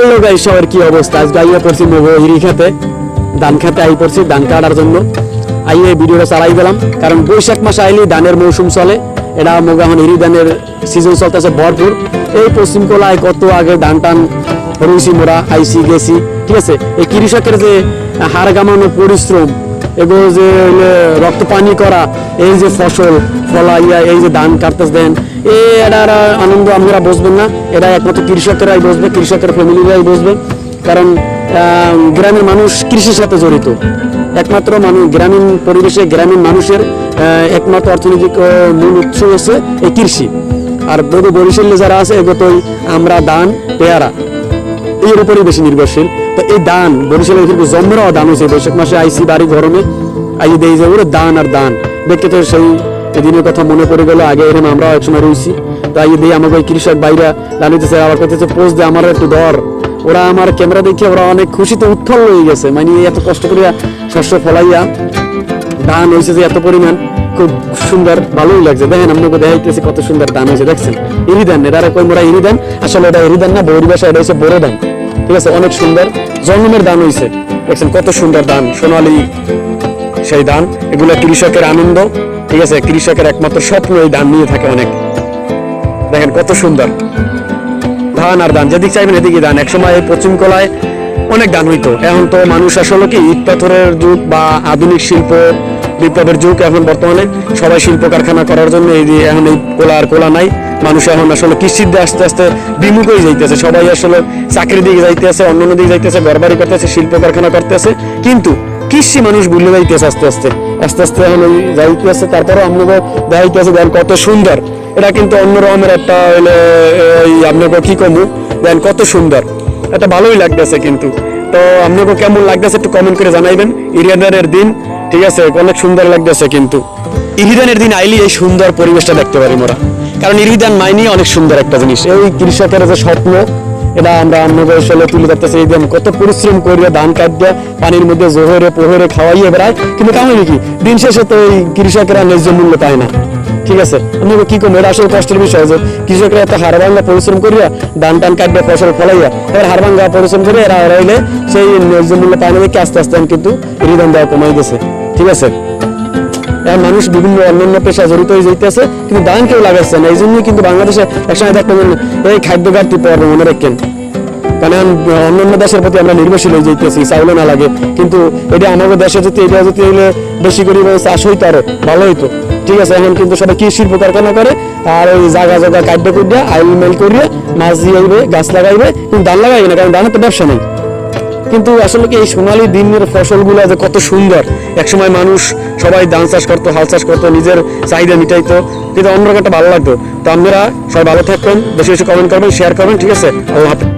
Hello guys সবার কি অবস্থা? আজ গাইয়া পড়ছি হিরি খেতে। ধান খেতে আই পড়ছি, ধান কাটার জন্য। আই এই ভিডিওটা চালাই গেলাম কারণ বৈশাখ মাসে আইলি ধানের মৌসুম চলে। এটা মগো এখন হিরি ধানের সিজন চলতেছে ভরপুর। এই পশ্চিম কোলায় কত আগে ধান টান রুইছি মোরা আইসি গেছি, ঠিক আছে? এই কৃষকের যে হাড় গামানো পরিশ্রম এগুলো যে রক্ত পানি করা, এই যে ফসল, ফলাইয়া এই যে ধান কাটতেছে দেন এটার আনন্দ আমরা বসবেন না। এটা একমাত্র কৃষকেরাই বসবে, কৃষকের ফ্যামিলিরাই বসবে। কারণ গ্রামের মানুষ কৃষির সাথে জড়িত। একমাত্র মানুষ, গ্রামীণ পরিবেশে গ্রামীণ মানুষের একমাত্র অর্থনৈতিক মূল উৎস হচ্ছে এই কৃষি। আর বহু বরিশালে যারা আছে, এগোতই আমরা ধান, পেয়ারা, এর উপরেই বেশি নির্ভরশীল। তো এই দান বরিশালের কিন্তু জন্মেরও দান হয়েছে বৈশাখ মাসে আইসি বাড়ি গরমে আই দেই যে দান আর দান দেখতে তো সেই দিনের কথা মনে পড়ে গেল, আগে এরকম আমরাও একসময় রয়েছি তো আই দেই আমাকে ওই কৃষক বাইরা দাঁড়িয়েছে আবার করতেছে পোস্ট দে আমার একটু দর ওরা আমার ক্যামেরা দেখে ওরা অনেক খুশিতে উৎফল হয়ে গেছে। মানে এত কষ্ট করিয়া শস্য ফলাইয়া ধান হয়েছে যে এত পরিমাণ, খুব সুন্দর, ভালোই লাগছে। দেখেন আপনাকে দেখাইতেছে কত সুন্দর ধান হয়েছে দেখছেন? ইরি ধান এটা কই মোরা ইরি ধান? আসলে এটা ইরি ধান না, বৌরি ভাষা এটা হচ্ছে বড় ধান। ঠিক আছে, অনেক সুন্দর, জন্মের ধান হয়েছে দেখছেন কত সুন্দর ধান, সোনালী সেই ধান, এগুলো কৃষকের আনন্দ। ঠিক আছে, কৃষকের একমাত্র স্বপ্ন এই ধান নিয়ে থাকে অনেক। দেখেন কত সুন্দর। ধান আর ধান, যেদিক চাইবেন এদিকে ধান। একসময় এই পশ্চিম কলায় অনেক ধান হইতো। এখন তো মানুষ আসলে কি, ইট পাথরের যুগ বা আধুনিক শিল্প, বিপ্লবের যুগ এখন বর্তমানে। সবাই শিল্প কারখানা করার জন্য এই এখন এই কোলা আর কোলা নাই। মানুষ এখন আসলে কৃষির দিয়ে আস্তে আস্তে বিমুখ হয়ে যাইতেছে। সবাই আসলে চাকরির দিকে যাইতেছে অন্য দিকে যাইতেছে, ঘরবাড়ি করতেছে, শিল্প কারখানা করতেছে। কিন্তু কৃষি মানুষ ভুলে যাইতেছে আস্তে আস্তে। আস্তে আস্তে এখন ওই যাইতেছে তারপরে আপনাকে দেখাইতেছে দেন কত সুন্দর। এটা কিন্তু অন্য রকমের একটা হইলে ওই আপনাকে কি কমু? দেন কত সুন্দর। এটা ভালোই লাগতেছে কিন্তু। তো আপনাকে কেমন লাগতেছে একটু কমেন্ট করে জানাইবেন। ইরিয়ানের দিন, ঠিক আছে, অনেক সুন্দর লাগতেছে কিন্তু। ইরিদানের দিন আইলি এই সুন্দর পরিবেশটা দেখতে পারি মোরা। কারণ ইরিদান মাইনি অনেক সুন্দর একটা জিনিস। এই কৃষকের যে স্বপ্ন এটা আমরা আমাদের আসলে তুলে ধরতেছি, এই কত পরিশ্রম করিয়া ধান কাটিয়া পানির মধ্যে জোহরে পোহরে খাওয়াইয়ে বেড়ায় কিন্তু কামে কি? দিন শেষে তো এই কৃষকেরা ন্যায্য মূল্য পায় না। ঠিক আছে? আমি কি করব? এটা আসলে কষ্টের বিষয় যে কৃষকরা এত হার ভাঙ্গা পরিশ্রম করিয়া ধান টান কাটিয়া ফসল ফলাইয়া এবার হার ভাঙ্গা পরিশ্রম করে এরা রইলে সেই ন্যায্য মূল্য পায় না দেখে আস্তে আস্তে কিন্তু রিদান দেওয়া কমাই গেছে। ঠিক আছে? এখন মানুষ বিভিন্ন অন্যান্য পেশা জড়িত হয়ে যাইতেছে, কিন্তু ধান কেউ লাগাচ্ছে না। এই জন্যই কিন্তু বাংলাদেশে একসময় দেখবেন এই খাদ্য ঘাটতি পড়বে মনে রাখেন। কারণ অন্যান্য দেশের প্রতি আমরা নির্ভরশীল হয়ে যাইতেছি চাউলে না লাগে। কিন্তু এটা আমাদের দেশে যদি, এটা যদি হইলে বেশি করে চাষ হইতো আরও, ভালো হইতো। ঠিক আছে, এখন কিন্তু সবাই কি শিল্প কারখানা করে, আর ওই জায়গা জায়গা কাট্য করিয়া আইল মেল করিয়া মাছ দিয়ে গাছ লাগাইবে, কিন্তু ধান লাগাইবে না, কারণ ধানের তো ব্যবসা নেই। কিন্তু আসলে কি এই সোনালি দিনের ফসলগুলো যে কত সুন্দর? একসময় মানুষ সবাই ধান চাষ করতো, হাল চাষ করতো, নিজের চাহিদা মিটাইতো। কিন্তু অন্যরকম একটা ভালো লাগতো। তো আপনারা সবাই ভালো থাকবেন, বেশি বেশি কমেন্ট করবেন শেয়ার করবেন, ঠিক আছে? আল্লাহ হাফেজ।